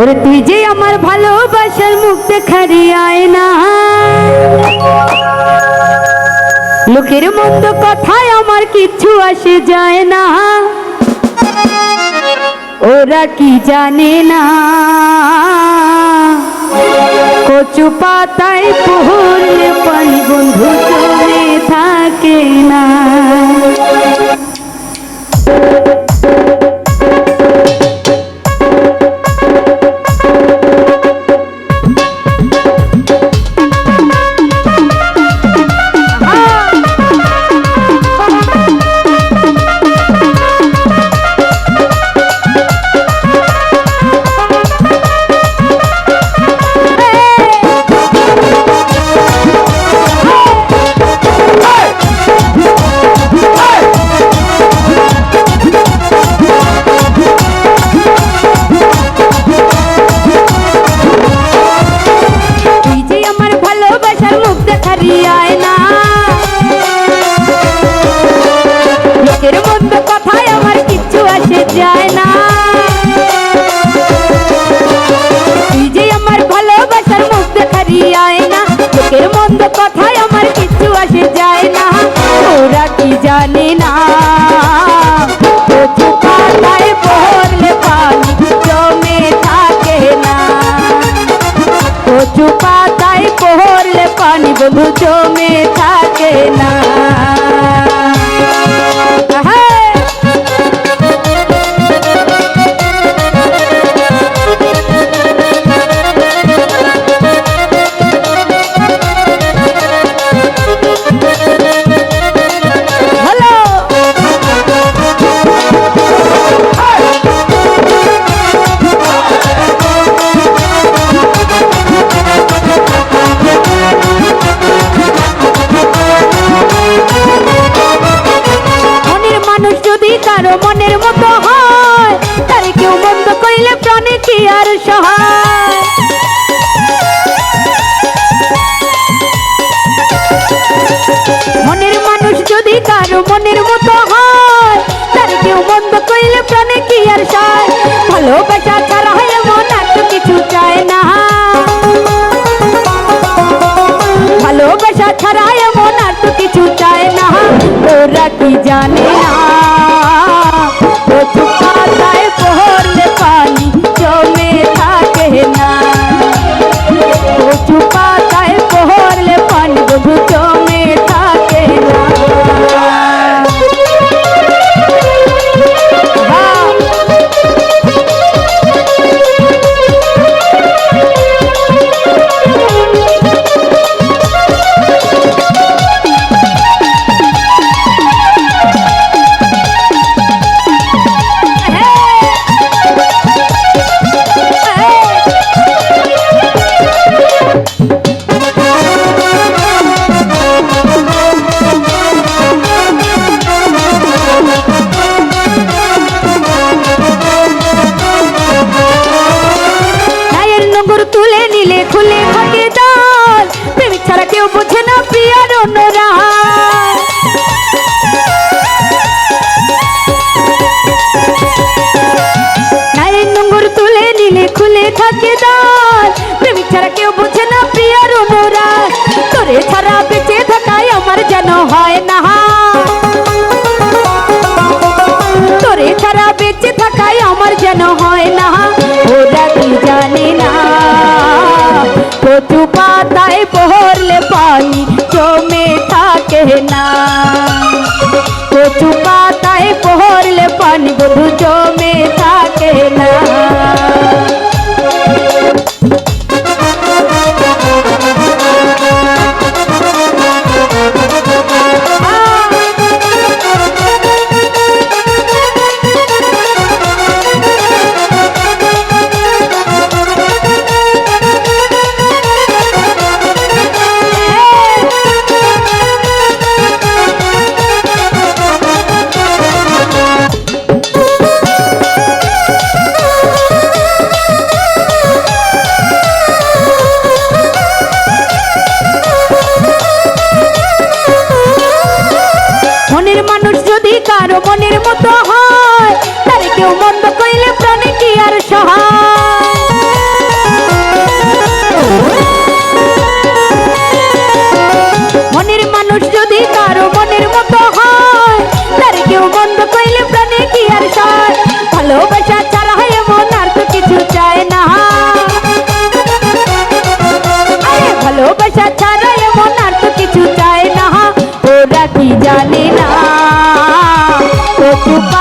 ওরে তুই যে আমার ভালোবাসার মুখ দেখারি আয় না। লোকের মন্দ কথায় আমার কিচ্ছু আসে যায় না। ওরা কি জানে না? কচু পাতায় পড়লে পানি বন্ধু জমে থাকে না। লোকের কথায় আমার কিচ্ছু আসে যায় না। ওরা কি জানে না? পড়লে পানি জমে থাকে না। কচু পাতায় পড়লে পানি বন্ধু জমে থাকে না। কারও মনের মতো হয়, তারে কেউ বন্ধ করিলে প্রাণে কি আর সহায়? মনের মানুষ যদি কারও মনের মতো হয়, তার কেউ বন্ধ করিলে প্রাণে কি আর সায় ভালোবাসা ছাড়া হয় এমন আর তো কিছু চায় না। ভালোবাসা ছাড়া এমন আর তো কিছু চায় না। ওরা কি জানে না? অন্যরা গায়ের নোংর তুলে নিলে খুলে থাকে দল। প্রেমিক ছাড়া কেউ কচু পাতায় পড়লে পানি জমে থাকে না কচু পাতায় পড়লে পানি বধু জমে কারও মনের মতো কচু